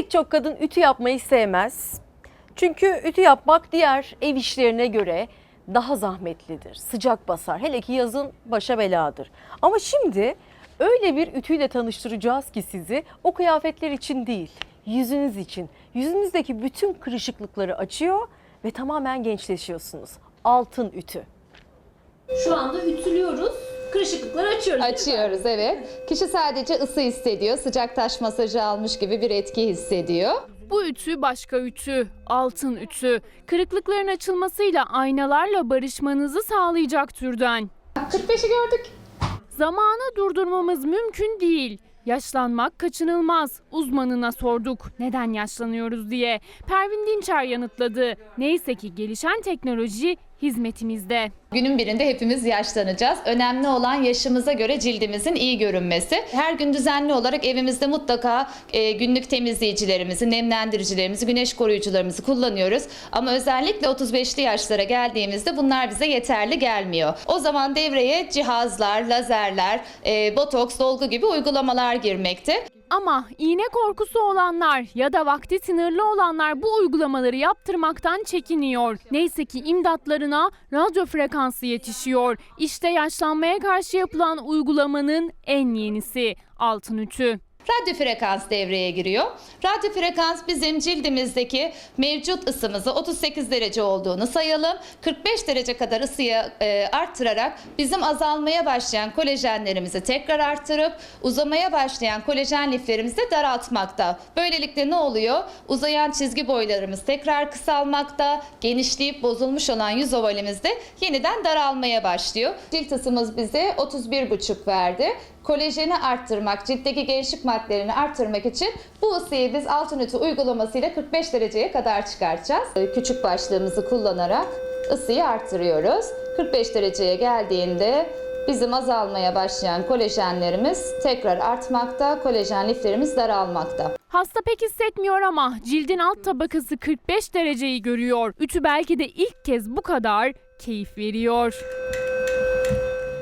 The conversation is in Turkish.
Pek çok kadın ütü yapmayı sevmez. Çünkü ütü yapmak diğer ev işlerine göre daha zahmetlidir. Sıcak basar. Hele ki yazın başa beladır. Ama şimdi öyle bir ütüyle tanıştıracağız ki sizi o kıyafetler için değil, yüzünüz için. Yüzünüzdeki bütün kırışıklıkları açıyor ve tamamen gençleşiyorsunuz. Altın ütü. Şu anda ütülüyoruz. Kırışıklıkları açıyoruz. Açıyoruz evet. Kişi sadece ısı hissediyor. Sıcak taş masajı almış gibi bir etki hissediyor. Bu ütü başka ütü, altın ütü. Kırıklıkların açılmasıyla aynalarla barışmanızı sağlayacak türden. 45'i gördük. Zamanı durdurmamız mümkün değil. Yaşlanmak kaçınılmaz. Uzmanına sorduk neden yaşlanıyoruz diye. Pervin Dinçer yanıtladı. Neyse ki gelişen teknoloji hizmetimizde. Günün birinde hepimiz yaşlanacağız. Önemli olan yaşımıza göre cildimizin iyi görünmesi. Her gün düzenli olarak evimizde mutlaka e, günlük temizleyicilerimizi, nemlendiricilerimizi, güneş koruyucularımızı kullanıyoruz. Ama özellikle 35'li yaşlara geldiğimizde bunlar bize yeterli gelmiyor. O zaman devreye cihazlar, lazerler, e, botoks, dolgu gibi uygulamalar girmekte. Ama iğne korkusu olanlar ya da vakti sınırlı olanlar bu uygulamaları yaptırmaktan çekiniyor. Neyse ki imdatlarına radyo frekansı yetişiyor. İşte yaşlanmaya karşı yapılan uygulamanın en yenisi altın ütü. Radyo frekans devreye giriyor. Radyo frekans bizim cildimizdeki mevcut ısımızı 38 derece olduğunu sayalım. 45 derece kadar ısıyı e, arttırarak bizim azalmaya başlayan kolajenlerimizi tekrar arttırıp uzamaya başlayan kolajen liflerimizi de daraltmakta. Böylelikle ne oluyor? Uzayan çizgi boylarımız tekrar kısalmakta, genişleyip bozulmuş olan yüz ovalimiz de yeniden daralmaya başlıyor. Cilt ısımız bize 31,5 verdi kolajeni arttırmak, ciltteki gençlik maddelerini arttırmak için bu ısıyı biz altın ütü uygulamasıyla 45 dereceye kadar çıkartacağız. Ee, Küçük başlığımızı kullanarak ısıyı arttırıyoruz. 45 dereceye geldiğinde bizim azalmaya başlayan kolajenlerimiz tekrar artmakta, kolajen liflerimiz daralmakta. Hasta pek hissetmiyor ama cildin alt tabakası 45 dereceyi görüyor. Ütü belki de ilk kez bu kadar keyif veriyor.